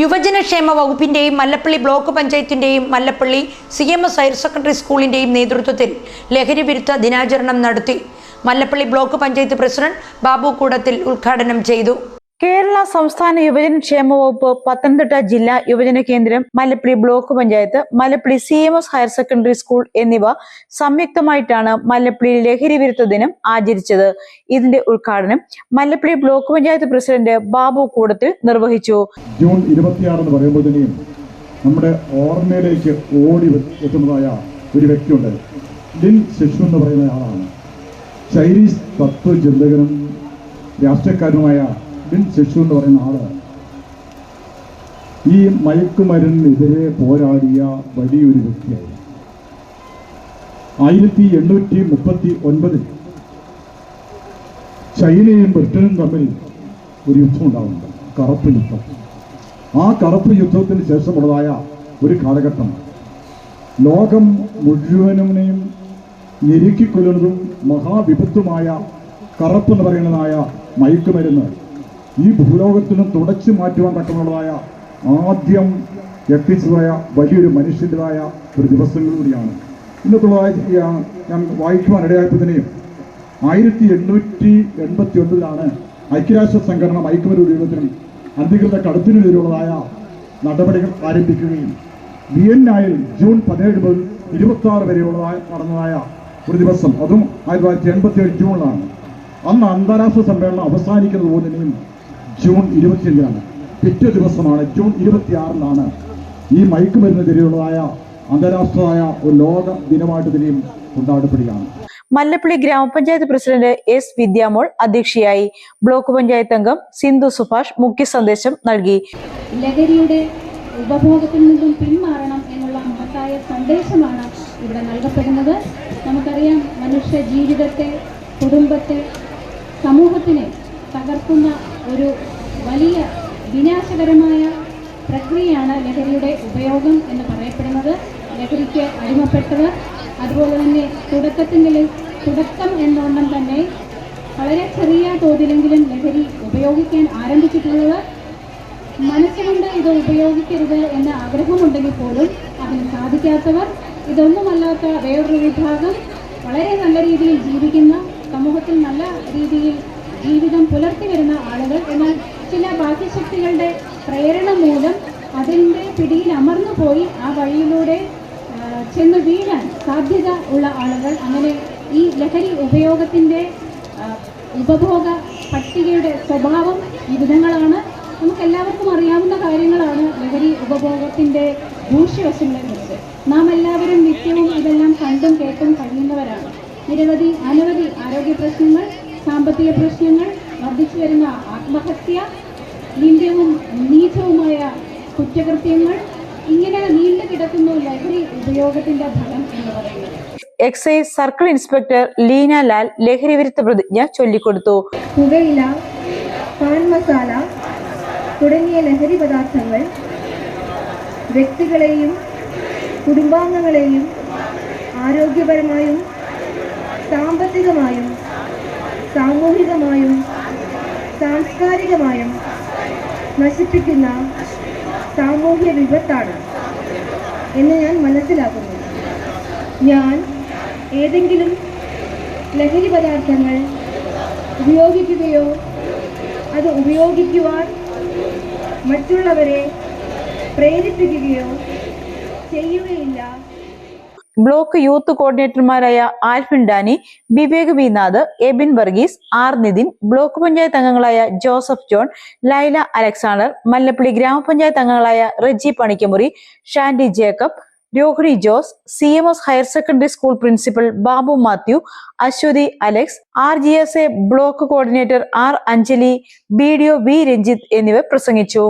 യുവജനക്ഷേമ വകുപ്പിന്റെയും Mallappally block പഞ്ചായത്തിന്റെയും Mallappally C M S higher secondary സ്കൂളിന്റെയും നേതൃത്വത്തിൽ ലഹരി വിരുദ്ധ ദിനാചരണം നടത്തി. മല്ലപ്പള്ളി ബ്ലോക്ക് പഞ്ചായത്ത് പ്രസിഡന്റ് ബാബു കൂടത്തിൽ ഉദ്ഘാടനം ചെയ്തു. കേരള സംസ്ഥാന യുവജന ക്ഷേമ വകുപ്പ് പത്തനംതിട്ട ജില്ലാ യുവജന കേന്ദ്രം Mallappally block panchayat Mallappally C M S higher secondary school എന്നിവ സംയുക്തമായിട്ടാണ് മലപ്പള്ളി ലഹരി വിരുദ്ധ ദിനം ആചരിച്ചത്. ഇതിന്റെ ഉദ്ഘാടനം മലപ്പള്ളി ബ്ലോക്ക് പഞ്ചായത്ത് പ്രസിഡന്റ് ബാബു കൂടത്തിൽ നിർവഹിച്ചു. ജൂൺ ഇരുപത്തിയാറ് എന്ന് പറയുമ്പോഴത്തേനും നമ്മുടെ ഓർമ്മയിലേക്ക് ഓടി എത്തുന്നതായ ഒരു വ്യക്തിയുണ്ട്. ലിൻ ശിശു എന്ന് പറയുന്ന ആളാണ്. ചൈനീസ് തത്വചിന്തകനും രാഷ്ട്രീയക്കാരനുമായ ലിൻ ശിശു എന്ന് പറയുന്ന ആൾ. ഈ മയക്കുമരുന്നിനെതിരെ പോരാടിയ വലിയൊരു വ്യക്തിയായി. ആയിരത്തി എണ്ണൂറ്റി മുപ്പത്തി ഒൻപതിൽ ചൈനയും ബ്രിട്ടനും തമ്മിൽ ഒരു യുദ്ധം ഉണ്ടാവുന്നുണ്ട്. കറുപ്പ് യുദ്ധം. ആ കറുപ്പ് യുദ്ധത്തിന് ശേഷമുള്ളതായ ഒരു കാലഘട്ടം. ലോകം മുഴുവനെയും ഞെരുക്കിക്കൊല്ലുന്നതും മഹാവിപത്തുമായ കറുപ്പ് എന്ന് പറയുന്നതായ മയക്കുമരുന്ന് ഈ ഭൂലോകത്തിനും തുടച്ചു മാറ്റുവാൻ തക്കമുള്ളതായ ആദ്യം എത്തിച്ചതായ വലിയൊരു മനുഷ്യന്റെതായ ഒരു ദിവസങ്ങൾ കൂടിയാണ്. ഇന്നത്തുള്ളതായ ഞാൻ വായിക്കുവാൻ ഇടയായപ്പോഴത്തേനും ആയിരത്തി എണ്ണൂറ്റി എൺപത്തി ഒൻപതിലാണ് ഐക്യരാഷ്ട്ര സംഘടന മയക്കുമരുന്ന് ഉപയോഗത്തിനും അധികൃത കടുത്തിനെതിരെയുള്ളതായ നടപടികൾ ആരംഭിക്കുകയും വിയന്നായിൽ ജൂൺ പതിനേഴ് മുതൽ ഇരുപത്തി ആറ് വരെയുള്ളതായ നടന്നതായ ഒരു ദിവസം. അതും ആയിരത്തി തൊള്ളായിരത്തി എൺപത്തി ഏഴ് ജൂണിലാണ്. അന്ന് അന്താരാഷ്ട്ര സമ്മേളനം അവസാനിക്കുന്നത് പോലും ജൂൺ ഇരുപത്തിയഞ്ചിനാണ്. പിറ്റേ ദിവസമാണ് ജൂൺ ഇരുപത്തിയാറിനാണ് ഈ മയക്കുമരുന്നെതിരെയുള്ളതായ അന്താരാഷ്ട്രമായ ഒരു ലോക ദിനമായിട്ട് ഇതിനെയും കൊണ്ടാടപ്പെടുകയാണ്. മല്ലപ്പള്ളി ഗ്രാമപഞ്ചായത്ത് പ്രസിഡന്റ് എസ് വിദ്യാമോൾ അധ്യക്ഷയായി ബ്ലോക്ക് പഞ്ചായത്ത് അംഗം സിന്ധു സുഭാഷ് മുഖ്യ സന്ദേശം നൽകി. ലഹരിയുടെ ഉപഭോഗത്തിൽ നിന്നും പിന്മാറണം എന്നുള്ള മഹത്തായ സന്ദേശമാണ് ഇവിടെ നൽകപ്പെടുന്നത്. നമുക്കറിയാം മനുഷ്യ ജീവിതത്തെ കുടുംബത്തെ സമൂഹത്തിനെ തകർക്കുന്ന ഒരു വലിയ വിനാശകരമായ പ്രക്രിയയാണ് ലഹരിയുടെ ഉപയോഗം എന്ന് പറയപ്പെടുന്നത്. ലഹരിക്ക് അടിമപ്പെട്ടവർ അതുപോലെ തന്നെ തുടക്കത്തിന്റെ തുടക്കം എന്നോണം തന്നെ വളരെ ചെറിയ തോതിലെങ്കിലും ലഹരി ഉപയോഗിക്കാൻ ആരംഭിച്ചിട്ടുള്ളത് മനസ്സുകൊണ്ട് ഇത് ഉപയോഗിക്കരുത് എന്ന ആഗ്രഹമുണ്ടെങ്കിൽ പോലും അതിന് സാധിക്കാത്തവർ ഇതൊന്നുമല്ലാത്ത വേറൊരു വിഭാഗം വളരെ നല്ല രീതിയിൽ ജീവിക്കുന്ന സമൂഹത്തിൽ നല്ല രീതിയിൽ ജീവിതം പുലർത്തി വരുന്ന ആളുകൾ എന്നാൽ ചില ബാഹ്യശക്തികളുടെ പ്രേരണ മൂലം അതിന്റെ പിടിയിൽ അമർന്നു പോയി ആ വഴിയിലൂടെ ചെന്ന് വീഴാൻ സാധ്യത ഉള്ള ആളുകൾ. അങ്ങനെ ഈ ലഹരി ഉപയോഗത്തിന്റെ ഉപഭോഗ പട്ടികയുടെ സ്വഭാവം വിവിധങ്ങളാണ് നമുക്ക് എല്ലാവർക്കും അറിയാവുന്ന കാര്യങ്ങളാണ് ലഹരി ഉപഭോഗത്തിന്റെ ദൂഷ്യവശങ്ങളെക്കുറിച്ച് നാം എല്ലാവരും നിത്യവും ഇതെല്ലാം കണ്ടും കേട്ടും കഴിയുന്നവരാണ്. നിരവധി അനവധി ആരോഗ്യ പ്രശ്നങ്ങൾ സാമ്പത്തിക പ്രശ്നങ്ങൾ വർദ്ധിച്ചു വരുന്ന ആത്മഹത്യ നിന്ദ്യവും നീചവുമായ കുറ്റകൃത്യങ്ങൾ ഇങ്ങനെ നീണ്ടു കിടക്കുന്നു ലഹരി ഉപയോഗത്തിന്റെ ഫലം എന്ന് പറയുന്നത്. Excise circle inspector Leena Lal ലഹരി വിരുദ്ധ പ്രതിജ്ഞ ചൊല്ലിക്കൊടുത്തു. പുകയില പാൻ മസാല തുടങ്ങിയ ലഹരി പദാർത്ഥങ്ങൾ വ്യക്തികളെയും കുടുംബാംഗങ്ങളെയും ആരോഗ്യപരമായും സാമ്പത്തികമായും സാമൂഹികമായും സാംസ്കാരികമായും നശിപ്പിക്കുന്ന സാമൂഹ്യ വിപത്താണ് എന്ന് ഞാൻ മനസ്സിലാക്കുന്നു. ഞാൻ ഏതെങ്കിലും ലഹരി പദാർത്ഥങ്ങൾ ഉപയോഗിക്കുകയോ അത് ഉപയോഗിക്കുവാൻ മറ്റുള്ളവരെ പ്രേരിപ്പിക്കുകയോ ചെയ്യുകയില്ല block youth കോർഡിനേറ്റർമാരായ Alphin Dani Vivek V Nath Ebin Varghese R Nithin block panchayat അംഗങ്ങളായ ജോസഫ് ജോൺ ലൈല അലക്സാണ്ടർ മല്ലപ്പള്ളി ഗ്രാമപഞ്ചായത്ത് അംഗങ്ങളായ Reji Panickamuri Shandy Jacob Rohini Jose C M S higher secondary school principal Babu Mathew Aswathy Alex R G S A block coordinator R Anjali B D O V Ranjith എന്നിവർ പ്രസംഗിച്ചു.